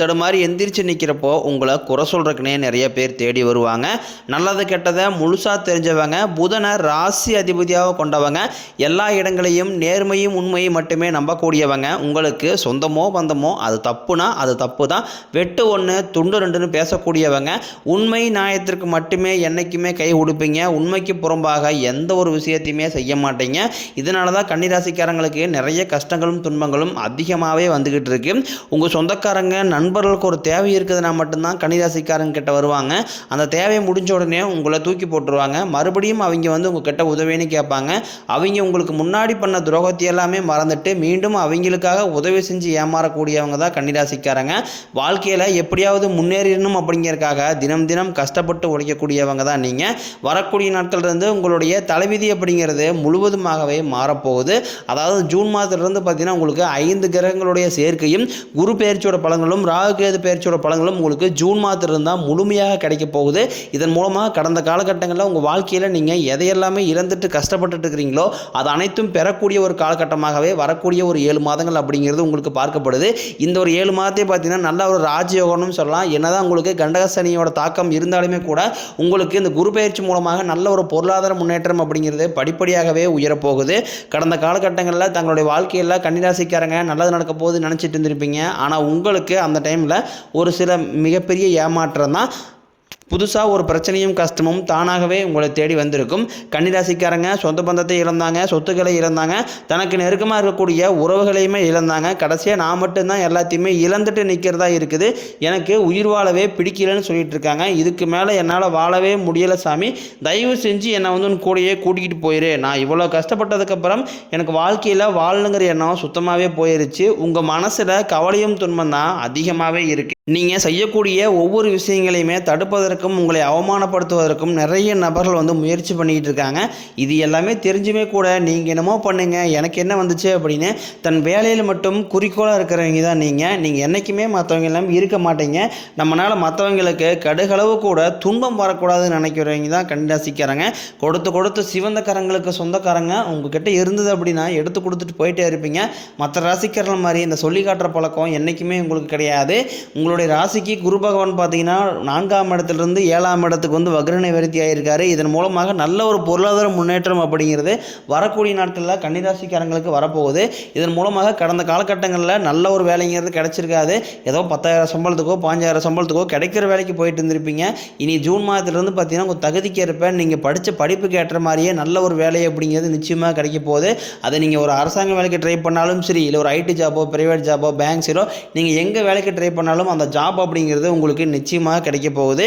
தடுமாறி எந்திரிச்சு நிற்கிறப்போ உங்களை குறை சொல்கிறக்குனே நிறைய பேர் தேடி வருவாங்க. நல்லது கெட்டதை முழுசாக தெரிஞ்சவங்க புதனை ராசி அதிபதியாக கொண்டவங்க எல்லா இடங்களையும் நேர்மையும் உண்மையும் மட்டுமே நம்பக்கூடியவங்க. உங்களுக்கு சொந்தமோ பந்தமோ அது தப்புனா அது தப்பு தான் வெட்டு ஒன்று துண்டு ரெண்டுன்னு பேசக்கூடியவங்க. உண்மை நியாயத்திற்கு மட்டுமே என்னைக்குமே கை கொடுப்பீங்க உண்மைக்கு புறம்பாக எந்த ஒரு விஷயத்தையுமே செய்ய மாட்டீங்க. இதனால தான் கன்னிராசிக்காரங்களுக்கு நிறைய கஷ்டங்களும் துன்பங்களும் அதிகமாகவே வந்துக்கிட்டு இருக்கு. உங்கள் சொந்தக்காரங்க நண்பர்களுக்கு ஒரு தேவை இருக்குதுன்னா மட்டும்தான் கன்னிராசிக்காரங்க கிட்ட வருவாங்க. அந்த தேவை முடிஞ்ச உடனே உங்களை தூக்கி போட்டுருவாங்க. மறுபடியும் அவங்க வந்து உங்கள் கிட்ட உதவின்னு கேட்பாங்க. அவங்க உங்களுக்கு முன்னாடி பண்ண துரோகத்தை எல்லாமே மறந்துட்டு மீண்டும் அவங்களுக்காக உதவி செஞ்சு ஏமாறக்கூடியவங்க தான் கன்னிராசிக்காரங்க வாழ்க்கையில் எப்படியாவது முன்னேறணும் அப்படிங்கிறதுக்காக தினம் தினம் கஷ்டப்பட்டு உழைக்கக்கூடியவங்க தான் நீங்கள் வரக்கூடிய நாட்கள் இருந்து உங்களுடைய தலைவிதி அப்படிங்கிறது முழுவதுமாகவே மாறப்போகுது. அதாவது ஜூன் மாதத்துலேருந்து பார்த்தீங்கன்னா உங்களுக்கு ஐந்து கிரகங்களுடைய சேர்க்கையும் குரு பயிற்சியோட பலன்களும் ராகு கேது பயிற்சியோட பலன்களும் உங்களுக்கு ஜூன் மாதத்திலிருந்து தான் முழுமையாக கிடைக்க போகுது. இதன் மூலமாக கடந்த காலகட்டங்களில் உங்கள் வாழ்க்கையில் நீங்கள் எதையெல்லாமே இழந்துட்டு கஷ்டப்பட்டுட்டு இருக்கிறீங்களோ அது அனைத்தும் பெறக்கூடிய ஒரு காலகட்டமாகவே வரக்கூடிய ஒரு ஏழு மாதங்கள் அப்படிங்கிறது உங்களுக்கு பார்க்கப்படுது. இந்த ஒரு ஏழு மாதத்தையே பார்த்தீங்கன்னா நல்ல ஒரு ராஜயோகம்னு சொல்லலாம். என்னதான் உங்களுக்கு கண்டகசனியோட தாக்கம் இருந்தாலுமே கூட உங்களுக்கு இந்த குரு பயிற்சி மூலமாக நல்ல ஒரு பொருளாதார முன்னேற்றம் அப்படிங்கிறது படிப்படியாகவே உயரப்போகுது. கடந்த காலகட்டங்களில் தங்களுடைய வாழ்க்கையில் கன்னிராசிக்காரங்க நல்லது நடக்க போகுது நினச்சிட்டு இருந்திருப்பீங்க. ஆனால் உங்களுக்கு அந்த டைமில் ஒரு சில மிகப்பெரிய ஏமாற்றம் தான் புதுசாக ஒரு பிரச்சனையும் கஷ்டமும் தானாகவே உங்களை தேடி வந்திருக்கும். கன்னிராசிக்காரங்க சொந்த பந்தத்தை இழந்தாங்க சொத்துக்களை இழந்தாங்க தனக்கு நெருக்கமாக இருக்கக்கூடிய உறவுகளையுமே இழந்தாங்க. கடைசியாக நான் மட்டும்தான் எல்லாத்தையுமே இழந்துட்டு நிற்கிறதா இருக்குது. எனக்கு உயிர் வாழவே பிடிக்கலன்னு சொல்லிட்டு இருக்காங்க. இதுக்கு மேலே என்னால் வாழவே முடியலை சாமி. தயவு செஞ்சு என்னை வந்து உன் கூடயே கூட்டிகிட்டு போயிரு. நான் இவ்வளோ கஷ்டப்பட்டதுக்கப்புறம் எனக்கு வாழ்க்கையில் வாழணுங்கிற எண்ணம் சுத்தமாகவே போயிருச்சு. உங்கள் மனசில் கவலையும் துன்பம் தான் அதிகமாகவே இருக்குது நீங்கள் செய்யக்கூடிய ஒவ்வொரு விஷயங்களையுமே தடுப்பதற்கும் உங்களை அவமானப்படுத்துவதற்கும் நிறைய நபர்கள் வந்து முயற்சி பண்ணிக்கிட்டு இருக்காங்க. இது எல்லாமே தெரிஞ்சுமே கூட நீங்கள் என்னமோ பண்ணுங்கள் எனக்கு என்ன வந்துச்சு அப்படின்னு தன் வேலையில் மட்டும் குறிக்கோளாக இருக்கிறவங்க தான் நீங்கள் நீங்கள் என்றைக்குமே மற்றவங்க எல்லாம் இருக்க மாட்டீங்க. நம்மளால் மற்றவங்களுக்கு கடுகளவு கூட துன்பம் வரக்கூடாதுன்னு நினைக்கிறவங்க தான் கண்டாசிக்கிறாங்க கொடுத்து கொடுத்து சிவந்த கரங்களுக்கு சொந்தக்காரங்க உங்ககிட்ட இருந்தது அப்படின்னா எடுத்து கொடுத்துட்டு போயிட்டே இருப்பீங்க. மற்ற ராசிக்காரர்கள் மாதிரி இந்த சொல்லி காட்டுற பழக்கம் என்றைக்குமே உங்களுக்கு கிடையாது. உங்களுடைய ராசிக்கு குரு பகவான் பார்த்தீங்கன்னா நான்காம் வந்து ஏழாம் இடத்துக்கு வந்து வக்ரனை விருத்தி ஆகியிருக்காரு இதன் மூலமாக நல்ல ஒரு பொருளாதார முன்னேற்றம் அப்படிங்கிறது வரக்கூடிய நாட்களில் கன்னிராசிக்காரங்களுக்கு வரப்போகுது. இதன் மூலமாக கடந்த காலகட்டங்களில் நல்ல ஒரு வேலைங்கிறது கிடைச்சிருக்காது. ஏதோ பத்தாயிரம் சம்பளத்துக்கோ பாஞ்சாயிரம் சம்பளத்துக்கோ கிடைக்கிற வேலைக்கு போயிட்டு இருந்திருப்பீங்க. இனி ஜூன் மாதத்துலேருந்து பார்த்தீங்கன்னா உங்கள் தகுதிக்கு ஏற்ப நீங்கள் படித்த படிப்புக்கு ஏற்ற மாதிரியே நல்ல ஒரு வேலை அப்படிங்கிறது நிச்சயமாக கிடைக்க போகுது. அதை நீங்கள் ஒரு அரசாங்க வேலைக்கு ட்ரை பண்ணாலும் சரி இல்லை ஒரு ஐடி ஜாபோ ப்ரைவேட் ஜாபோ பேங்க்ஸிலோ நீங்கள் எங்கே வேலைக்கு ட்ரை பண்ணாலும் அந்த ஜாப் அப்படிங்கிறது உங்களுக்கு நிச்சயமாக கிடைக்க போகுது.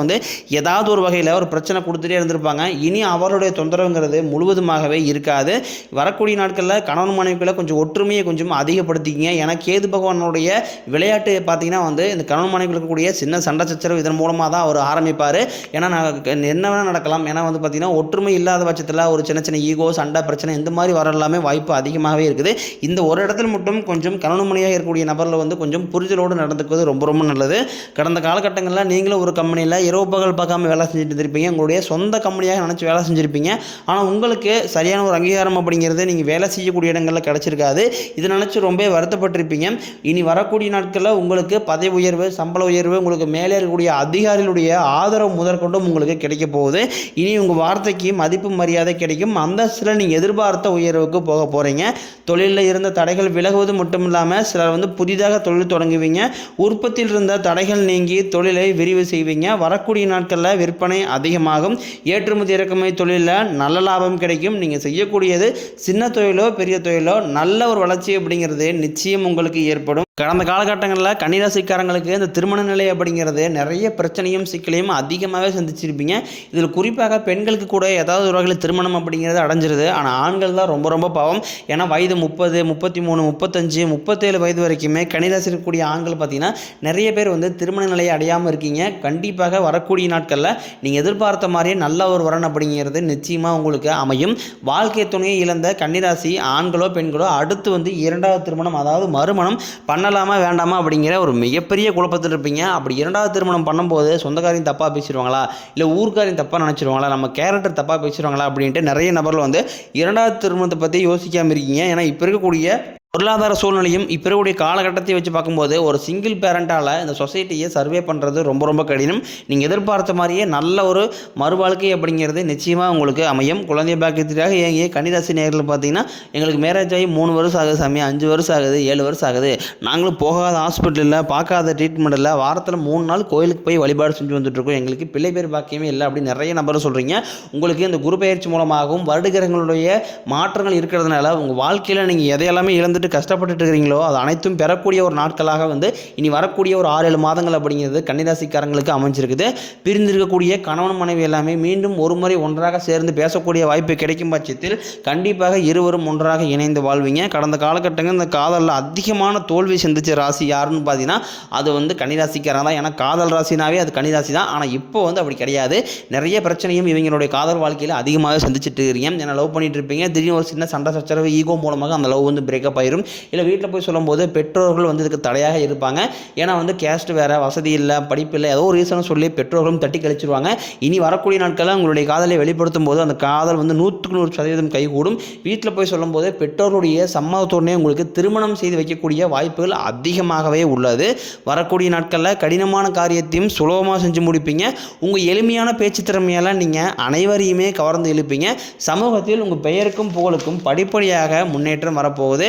வந்து ஏதாவது ஒரு வகையில் ஒரு பிரச்சனை கொடுத்துட்டே இருந்திருப்பாங்க. இனி அவருடைய தொந்தரவுங்கிறது முழுவதுமாகவே இருக்காது. வரக்கூடிய நாட்களில் கணவன் மனைவிக்குள்ள கொஞ்சம் ஒற்றுமையை கொஞ்சம் அதிகப்படுத்திக்கிங்க. ஏன்னா கேது பகவானுடைய விளையாட்டு பார்த்தீங்கன்னா வந்து இந்த கணவன் மனைவிக்கு இருக்கக்கூடிய சின்ன சண்டை சச்சரவு இதன் மூலமாக தான் அவர் ஆரம்பிப்பார். ஏன்னா நான் என்ன வேணால் நடக்கலாம். ஏன்னா வந்து பார்த்தீங்கன்னா ஒற்றுமை இல்லாத பட்சத்தில் ஒரு சின்ன சின்ன ஈகோ சண்டை பிரச்சனை இந்த மாதிரி வர எல்லாமே வாய்ப்பு அதிகமாகவே இருக்குது. இந்த ஒரு இடத்துல மட்டும் கொஞ்சம் கணவன் மனைவியாக இருக்கக்கூடிய நபரில் வந்து கொஞ்சம் புரிதலோடு நடந்துக்குவது ரொம்ப ரொம்ப நல்லது. கடந்த காலகட்டங்களில் நீங்களும் ஒரு கம்பெனியில் இரவு பகல் பார்க்காம வேலை செஞ்சுட்டு இருந்திருப்பீங்க. உங்களுடைய சொந்த கம்பெனியாக நினச்சி வேலை செஞ்சுருப்பீங்க. ஆனால் உங்களுக்கு சரியான ஒரு அங்கீகாரம் அப்படிங்கிறது நீங்கள் வேலை செய்யக்கூடிய இடங்களில் கிடச்சிருக்காது. இதை நினச்சி ரொம்ப வருத்தப்பட்டிருப்பீங்க. இனி வரக்கூடிய நாட்களில் உங்களுக்கு பதவி உயர்வு சம்பள உயர்வு உங்களுக்கு மேலே இருக்கக்கூடிய அதிகாரிகளுடைய ஆதரவு முதற்கொண்டும் உங்களுக்கு கிடைக்க போகுது. இனி உங்கள் வார்த்தைக்கு மதிப்பு மரியாதை கிடைக்கும். அந்த சில நீங்கள் எதிர்பார்த்த உயர்வுக்கு போக போகிறீங்க தொழிலில் இருந்த தடைகள் விலகுவது மட்டும் இல்லாமல் சிலர் வந்து புதிதாக தொழில் தொடங்குவீங்க. உற்பத்தியில் இருந்த தடைகள் நீங்கி தொழிலை விரிவு செய்வீங்க. வரக்கூடிய நாட்களில் விற்பனை அதிகமாகும். ஏற்றுமதி இறக்குமதி தொழிலில் நல்ல லாபம் கிடைக்கும். நீங்கள் செய்யக்கூடியது சின்ன தொழிலோ பெரிய தொழிலோ நல்ல ஒரு வளர்ச்சி அப்படிங்கிறது நிச்சயம் உங்களுக்கு ஏற்படும். கடந்த காலகட்டங்களில் கன்னிராசிக்காரங்களுக்கு இந்த திருமண நிலை அப்படிங்கிறது நிறைய பிரச்சனையும் சிக்கலையும் அதிகமாகவே சந்திச்சிருப்பீங்க. இதில் குறிப்பாக பெண்களுக்கு கூட ஏதாவது ஒரு வகையில் திருமணம் அப்படிங்கிறது அடைஞ்சிருது. ஆனால் ஆண்கள் தான் ரொம்ப ரொம்ப பாவம். ஏன்னா வயது முப்பது முப்பத்தி மூணு முப்பத்தஞ்சு முப்பத்தேழு வயது வரைக்குமே கன்னிராசி இருக்கக்கூடிய ஆண்கள் பார்த்தீங்கன்னா நிறைய பேர் வந்து திருமண நிலையை அடையாமல் இருக்கீங்க. கண்டிப்பாக வரக்கூடிய நாட்களில் நீங்கள் எதிர்பார்த்த மாதிரியே நல்ல ஒரு வரன் அப்படிங்கிறது நிச்சயமாக உங்களுக்கு அமையும். வாழ்க்கை துணையை இழந்த கன்னிராசி ஆண்களோ பெண்களோ அடுத்து வந்து இரண்டாவது திருமணம் அதாவது மறுமணம் பண்ணலாமா வேண்டாமா அப்படிங்கிற ஒரு மிகப்பெரிய குழப்பத்தில் இருப்பீங்க. அப்படி இரண்டாவது திருமணம் பண்ணும்போது சொந்தக்காரையும் தப்பாக பேசிடுவாங்களா? இல்லை ஊர்க்காரையும் தப்பாக நினச்சிருவாங்களா? நம்ம கேரக்டர் தப்பாக பேசிடுவாங்களா அப்படின்ட்டு நிறைய நபர்கள் வந்து இரண்டாவது திருமணத்தை பற்றி யோசிக்காமல் இருக்கீங்க. ஏன்னா இப்போ இருக்கக்கூடிய பொருளாதார சூழ்நிலையும் இப்போ இருக்கக்கூடிய காலகட்டத்தை வச்சு பார்க்கும்போது ஒரு சிங்கிள் பேரண்ட்டால் இந்த சொசைட்டியை சர்வே பண்ணுறது ரொம்ப ரொம்ப கடினம். நீங்கள் எதிர்பார்த்த மாதிரியே நல்ல ஒரு மறுவாழ்க்கை அப்படிங்கிறது நிச்சயமாக உங்களுக்கு அமையும். குழந்தை பாக்கியத்திற்காக ஏங்கிய கன்னிராசி நேரில் பார்த்தீங்கன்னா எங்களுக்கு மேரேஜ் ஆகி மூணு வருஷம் ஆகுது சாமி அஞ்சு வருஷம் ஆகுது ஏழு வருஷம் ஆகுது. நாங்களும் போகாத ஹாஸ்பிட்டலில் பார்க்காத ட்ரீட்மெண்ட் இல்லை வாரத்தில் மூணு நாள் கோயிலுக்கு போய் வழிபாடு செஞ்சு வந்துட்டுருக்கோம் எங்களுக்கு பிள்ளை பேர் பாக்கியமே இல்லை அப்படின்னு நிறைய நபர் சொல்கிறீங்க உங்களுக்கு இந்த குரு பயிற்சி மூலமாகவும் வருடகிரகங்களுடைய மாற்றங்கள் இருக்கிறதுனால உங்கள் வாழ்க்கையில் நீங்கள் எதையெல்லாமே இழந்து வந்துட்டு கஷ்டப்பட்டுட்டு இருக்கிறீங்களோ அது அனைத்தும் பெறக்கூடிய ஒரு நாட்களாக வந்து இனி வரக்கூடிய ஒரு ஆறு ஏழு மாதங்கள் அப்படிங்கிறது கன்னிராசிக்காரங்களுக்கு அமைஞ்சிருக்குது. பிரிந்திருக்கக்கூடிய கணவன் மனைவி எல்லாமே மீண்டும் ஒரு முறை ஒன்றாக சேர்ந்து பேசக்கூடிய வாய்ப்பு கிடைக்கும் பட்சத்தில் கண்டிப்பாக இருவரும் ஒன்றாக இணைந்து வாழ்வீங்க. கடந்த காலகட்டங்கள் இந்த காதலில் அதிகமான தோல்வி சந்திச்ச ராசி யாருன்னு பார்த்தீங்கன்னா அது வந்து கன்னிராசிக்காரங்க தான். ஏன்னா காதல் ராசினாவே அது கன்னிராசி தான். ஆனால் இப்போ வந்து அப்படி கிடையாது. நிறைய பிரச்சனையும் இவங்களுடைய காதல் வாழ்க்கையில் அதிகமாக சந்திச்சுட்டு இருக்கீங்க. ஏன்னா லவ் பண்ணிட்டு இருப்பீங்க. திடீர்னு ஒரு சின்ன சண்டை சச்சரவு ஈகோ மூலமாக அந்த லவ் வந்து பிரேக்கப் ஆயிரும். இல்லை வீட்டில் போய் சொல்லும்போது பெற்றோர்கள் வந்து இதுக்கு தடையாக இருப்பாங்க. ஏன்னா வந்து கேஸ்ட் வேறு வசதி இல்லை படிப்பு இல்லை ஏதோ ஒரு ரீசனை சொல்லி பெற்றோர்களும் தட்டி கழிச்சிருவாங்க. இனி வரக்கூடிய நாட்களில் உங்களுடைய காதலை வெளிப்படுத்தும் போது அந்த காதல் வந்து நூற்றுக்கு நூறு சதவீதம் கைகூடும். வீட்டில் போய் சொல்லும்போது பெற்றோருடைய சம்மதத்துடனே உங்களுக்கு திருமணம் செய்து வைக்கக்கூடிய வாய்ப்புகள் அதிகமாகவே உள்ளது. வரக்கூடிய நாட்களில் கடினமான காரியத்தையும் சுலபமாக செஞ்சு முடிப்பீங்க. உங்கள் எளிமையான பேச்சு திறமையால் நீங்கள் அனைவரையுமே கவர்ந்து இழுப்பீங்க. சமூகத்தில் உங்கள் பெயருக்கும் புகழுக்கும் படிப்படியாக முன்னேற்றம் வரப்போகுது.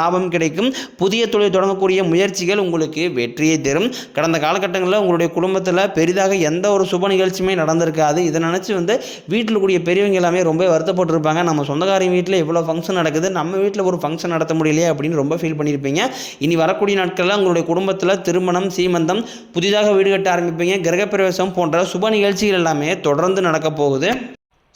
லாபம் கிடைக்கும். புதிய தொழில் தொடங்கக்கூடிய முயற்சிகள் உங்களுக்கு வெற்றியை தரும். கடந்த காலகட்டங்களில் உங்களுடைய குடும்பத்தில் பெரிதாக எந்த ஒரு சுப நிகழ்ச்சியுமே நடந்திருக்காது. இதை நினச்சி வந்து வீட்டில் கூடிய பெரியவங்க எல்லாமே ரொம்ப வருத்தப்பட்டிருப்பாங்க. நம்ம சொந்தக்காரங்க வீட்டில் இவ்வளோ ஃபங்க்ஷன் நடக்குது. நம்ம வீட்டில் ஒரு ஃபங்க்ஷன் நடத்த முடியலையே அப்படின்னு ரொம்ப ஃபீல் பண்ணியிருப்பீங்க. இனி வரக்கூடிய நாட்களில் உங்களுடைய குடும்பத்தில் திருமணம் சீமந்தம் புதிதாக வீடு கட்ட ஆரம்பிப்பீங்க. கிரகப்பிரவேசம் போன்ற சுப நிகழ்ச்சிகள் எல்லாமே தொடர்ந்து நடக்க போகுது.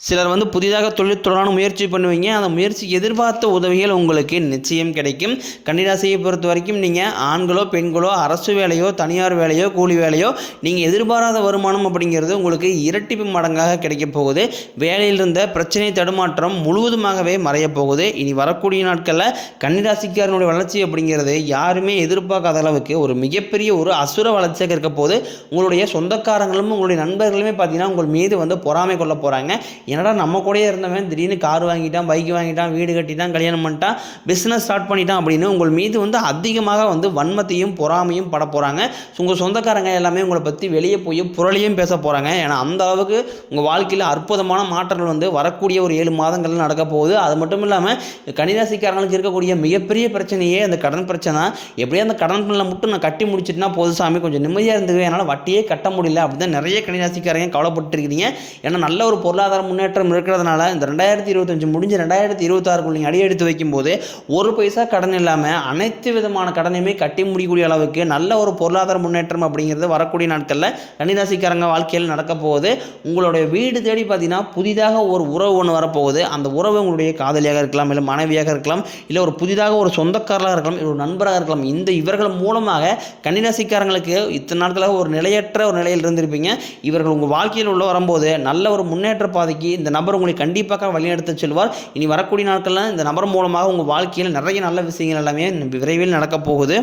சிலர் வந்து புதிதாக தொழில் தொடரான முயற்சி பண்ணுவீங்க. அந்த முயற்சி எதிர்பார்த்த உதவிகள் உங்களுக்கு நிச்சயம் கிடைக்கும். கன்னிராசியை பொறுத்த வரைக்கும் நீங்கள் ஆண்களோ பெண்களோ அரசு வேலையோ தனியார் வேலையோ கூலி வேலையோ நீங்கள் எதிர்பாராத வருமானம் அப்படிங்கிறது உங்களுக்கு இரட்டிப்பு மடங்காக கிடைக்கப் போகுது. வேலையில் இருந்த பிரச்சனை தடுமாற்றம் முழுவதுமாகவே மறையப் போகுது. இனி வரக்கூடிய நாட்களில் கன்னிராசிக்காரனுடைய வளர்ச்சி அப்படிங்கிறது யாருமே எதிர்பார்க்காத அளவுக்கு ஒரு மிகப்பெரிய ஒரு அசுர வளர்ச்சியாக இருக்க போது உங்களுடைய சொந்தக்காரங்களும் உங்களுடைய நண்பர்களுமே பார்த்தீங்கன்னா உங்கள் மீது வந்து பொறாமை கொள்ள போகிறாங்க என்னடா நம்ம கூடயே இருந்தவன் திடீர்னு கார் வாங்கிட்டான் பைக் வாங்கிட்டான் வீடு கட்டிட்டான் கல்யாணம் பண்ணிட்டான் பிஸ்னஸ் ஸ்டார்ட் பண்ணிட்டான் அப்படின்னு உங்கள் மீது வந்து அதிகமாக வந்து வன்மத்தையும் பொறாமையும் பட போகிறாங்க உங்கள் சொந்தக்காரங்க எல்லாமே உங்களை பற்றி வெளியே போய் புரளியும் பேச போகிறாங்க ஏன்னா அந்த அளவுக்கு உங்கள் வாழ்க்கையில் அற்புதமான மாற்றங்கள் வந்து வரக்கூடிய ஒரு ஏழு மாதங்கள் நடக்க போகுது. அது மட்டும் இல்லாமல் கன்னிராசிக்காரங்களுக்கு இருக்கக்கூடிய மிகப்பெரிய பிரச்சனையே அந்த கடன் பிரச்சனை. எப்படியே அந்த கடன் பண்ணல மட்டும் நான் கட்டி முடிச்சிட்டுனா போது சாமி கொஞ்சம் நிம்மதியாக இருந்துக்குவேன். என்னால் வட்டியே கட்ட முடியல அப்படி தான் நிறைய கன்னிராசிக்காரங்க கவலைப்பட்டுருக்கிறீங்க ஏன்னா நல்ல ஒரு பொருளாதார முன்னேற்றம் இருக்கிறதுனால இந்த ரெண்டாயிரத்தி இருபத்தஞ்சு முடிஞ்சு ரெண்டாயிரத்தி இருபத்தாறுக்குள்ள நீங்கள் அடி எடுத்து வைக்கும்போது ஒரு பைசா கடன் இல்லாமல் அனைத்து விதமான கடனையுமே கட்டி முடியக்கூடிய அளவுக்கு நல்ல ஒரு பொருளாதார முன்னேற்றம் அப்படிங்கிறது வரக்கூடிய நாட்களில் கன்னிராசிக்காரங்க வாழ்க்கையில் நடக்க போகுது. உங்களுடைய வீடு தேடி பார்த்தீங்கன்னா புதிதாக ஒரு உறவு ஒன்று வரப்போகுது. அந்த உறவு உங்களுடைய காதலியாக இருக்கலாம் இல்லை மனைவியாக இருக்கலாம் இல்லை ஒரு புதிதாக ஒரு சொந்தக்காரராக இருக்கலாம் இல்லை ஒரு நண்பராக இருக்கலாம். இந்த இவர்கள் மூலமாக கன்னிராசிக்காரங்களுக்கு இத்தனை நாட்களாக ஒரு நிலையற்ற ஒரு நிலையில் இருந்திருப்பீங்க. இவர்கள் உங்கள் வாழ்க்கையில் உள்ள வரும்போது நல்ல ஒரு முன்னேற்ற பாதைக்கு இந்த நபர் உங்களை கண்டிப்பாக வழிநடத்த செல்வார். இனி வரக்கூடிய நாட்களில் இந்த நபர் மூலமாக உங்கள் வாழ்க்கையில் நிறைய நல்ல விஷயங்கள் எல்லாமே விரைவில் நடக்கப் போகுது.